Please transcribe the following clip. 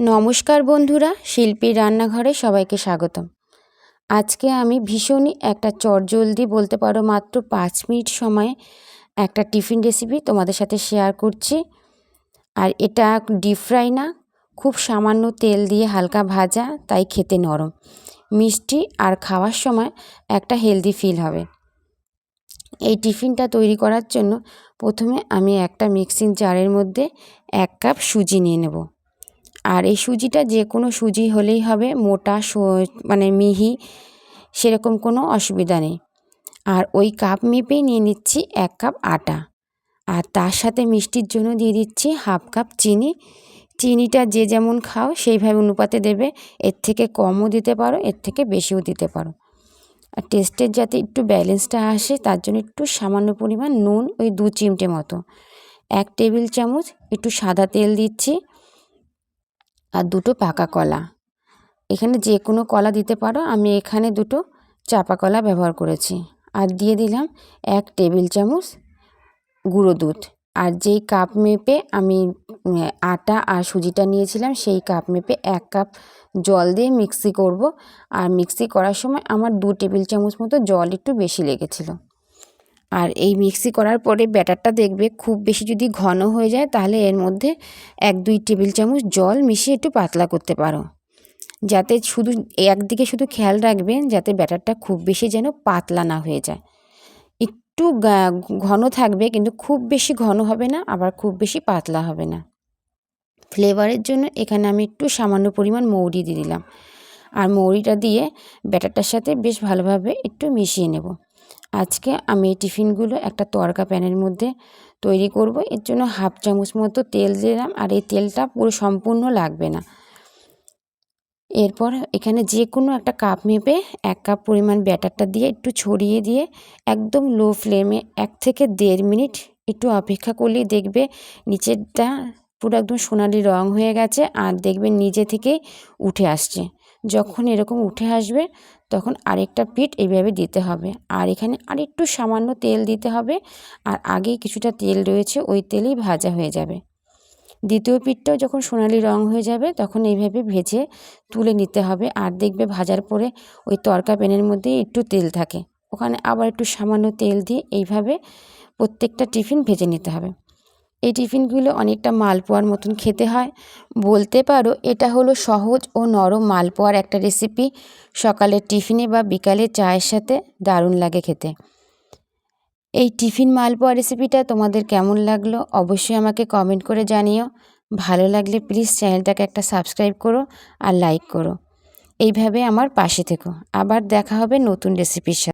নমস্কার বন্ধুরা শিল্পীর রান্নাঘরে সবাইকে স্বাগতম। আজকে আমি ভীষণই একটা চটজলদি, বলতে পারো মাত্র পাঁচ মিনিট সময়ে একটা টিফিন রেসিপি তোমাদের সাথে শেয়ার করছি। আর এটা ডিপ ফ্রাই না, খুব সামান্য তেল দিয়ে হালকা ভাজা, তাই খেতে নরম। মিষ্টি আর খাওয়ার সময় একটা হেলদি ফিল হবে। এই টিফিনটা তৈরি করার জন্য প্রথমে আমি একটা মিক্সিং জারের মধ্যে এক কাপ সুজি নিয়ে নেব। আর এই সুজিটা যে কোনো সুজি হলেই হবে, মোটা মানে মিহি, সেরকম কোনো অসুবিধা নেই। আর ওই কাপ মেপেই নিয়ে নিচ্ছি এক কাপ আটা। আর তার সাথে মিষ্টির জন্য দিয়ে দিচ্ছি হাফ কাপ চিনি। চিনিটা যে যেমন খাও সেইভাবে অনুপাতে দেবে, এর থেকে কমও দিতে পারো, এর থেকে বেশিও দিতে পারো। আর টেস্টের যাতে একটু ব্যালেন্সটা আসে, তার জন্য একটু সামান্য পরিমাণ নুন, ওই দু চিমটে মতো। এক টেবিল চামচ একটু সাদা তেল দিচ্ছি। আর দুটো পাকা কলা। এখানে যে কোনো কলা দিতে পারো, আমি এখানে দুটো চাপা কলা ব্যবহার করেছি। আর দিয়ে দিলাম এক টেবিল চামচ গুঁড়ো দুধ। আর যেই কাপ মেপে আমি আটা আর সুজিটা নিয়েছিলাম, সেই কাপ মেপে এক কাপ জল দিয়ে মিক্সি করব। আর মিক্সি করার সময় আমার দু টেবিল চামচ মতো জল একটু বেশি লেগেছিলো। আর এই মিক্সি করার পরে ব্যাটারটা দেখবে খুব বেশি যদি ঘন হয়ে যায় তাহলে এর মধ্যে এক দুই টেবিল চামচ জল মিশিয়ে একটু পাতলা করতে পারো। যাতে শুধু একদিকে শুধু খেয়াল রাখবেন যাতে ব্যাটারটা খুব বেশি যেন পাতলা না হয়ে যায়। একটু ঘন থাকবে কিন্তু খুব বেশি ঘন হবে না, আবার খুব বেশি পাতলা হবে না। ফ্লেভারের জন্য এখানে আমি একটু সামান্য পরিমাণ মৌরি দিয়ে দিলাম। আর মৌরিটা দিয়ে ব্যাটারটার সাথে বেশ ভালোভাবে একটু মিশিয়ে নেব। আজকে আমি এই টিফিনগুলো একটা তরকা প্যানের মধ্যে তৈরি করব। এর জন্য হাফ চামচ মতো তেল দিলাম আর এই তেলটা পুরো সম্পূর্ণ লাগবে না। এরপর এখানে যে কোনো একটা কাপ মেপে এক কাপ পরিমাণ ব্যাটারটা দিয়ে একটু ছড়িয়ে দিয়ে একদম লো ফ্লেমে এক থেকে দেড় মিনিট একটু অপেক্ষা করলেই দেখবে নিচেরটা পুরো একদম সোনালি রং হয়ে গেছে আর দেখবে নিজে থেকে উঠে আসছে। যখন এরকম উঠে আসবে, তখন আরেকটা পিঠ এইভাবে দিতে হবে। আর এখানে আরেকটু সামান্য তেল দিতে হবে। আর আগেই কিছুটা তেল রয়েছে, ওই তেলেই ভাজা হয়ে যাবে। দ্বিতীয় পিঠটাও যখন সোনালি রং হয়ে যাবে, তখন এইভাবে ভেজে তুলে নিতে হবে। আর দেখবে ভাজার পরে ওই তরকা প্যানের মধ্যেই একটু তেল থাকে। ওখানে আবার একটু সামান্য তেল দিয়ে এইভাবে প্রত্যেকটা টিফিন ভেজে নিতে হবে। এই টিফিনগুলো অনেকটা মালপোয়ার মতন খেতে হয়। বলতে পারো এটা হলো সহজ ও নরম মালপোয়ার একটা রেসিপি সকালের টিফিনে বা বিকালে চায়ের সাথে দারুণ লাগে খেতে। এই টিফিন মালপোয়া রেসিপিটা তোমাদের কেমন লাগল অবশ্যই আমাকে কমেন্ট করে জানিও। ভালো লাগলে প্লিজ চ্যানেলটাকে একটা সাবস্ক্রাইব করো আর লাইক করো। এইভাবে আমার পাশে থেকো। আবার দেখা হবে নতুন রেসিপির সাথে।